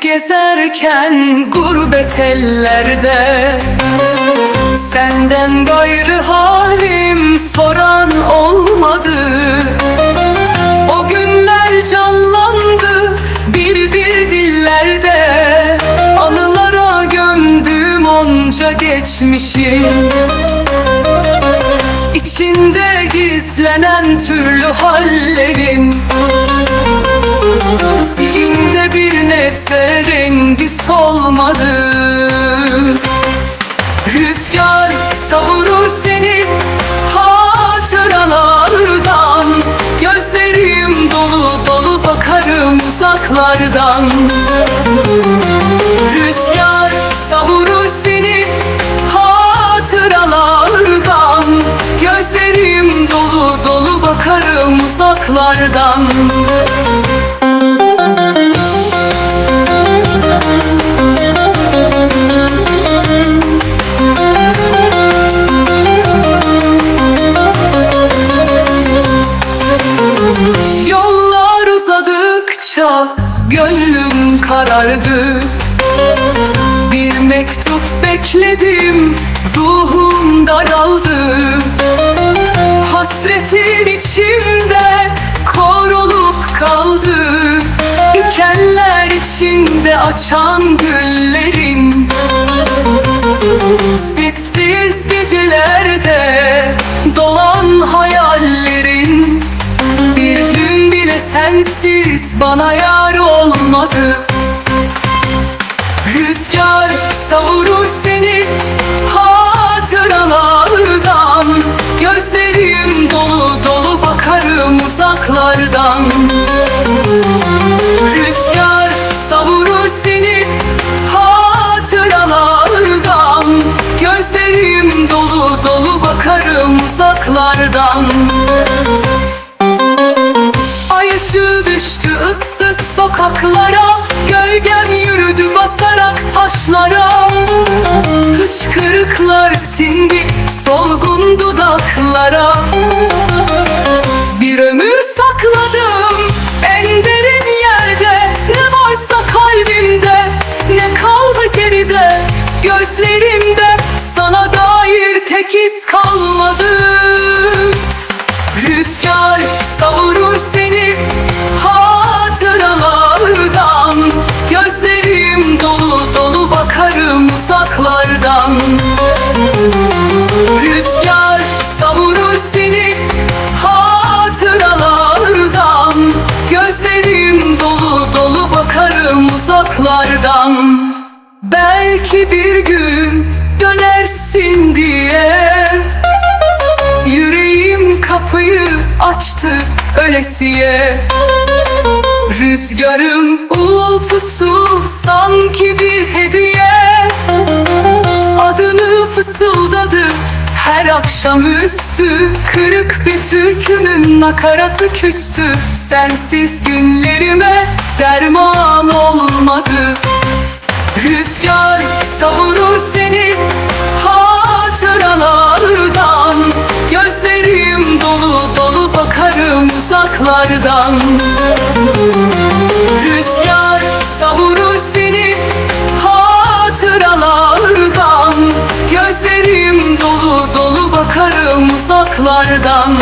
Gezerken gurbet ellerde. Senden gayrı halim soran olmadı. O günler canlandı bir bir dillerde. Anılara gömdüm onca geçmişim İçinde gizlenen türlü hallerin Rüzgar savurur seni hatıralardan. Gözlerim dolu dolu bakarım uzaklardan. Rüzgar savurur seni hatıralardan. Gözlerim dolu dolu bakarım uzaklardan karardı. Bir mektup bekledim ruhum daraldı. Hasretin içimde korulup kaldı. Dikenler içinde açan güllerin. Sessiz gecelerde dolan hayallerin. Bir gün bile sensiz bana yar olmadı bakarım uzaklardan Ay ışığı düştü ıssız sokaklara Gölgem yürüdü basarak taşlara. Hıçkırıklar sindi solgun dudaklara Rüzgar savurur seni hatıralardan. Gözlerim dolu dolu bakarım uzaklardan. Belki bir gün dönersin diye. Yüreğim kapıyı açtı ölesiye. Rüzgarın uğultusu sanki bir hediye her akşamüstü Kırık bir türkünün nakaratı küstü. Sensiz günlerime derman olmadı. Rüzgar savurur seni hatıralardan. Gözlerim dolu dolu bakarım uzaklardan uzaklardan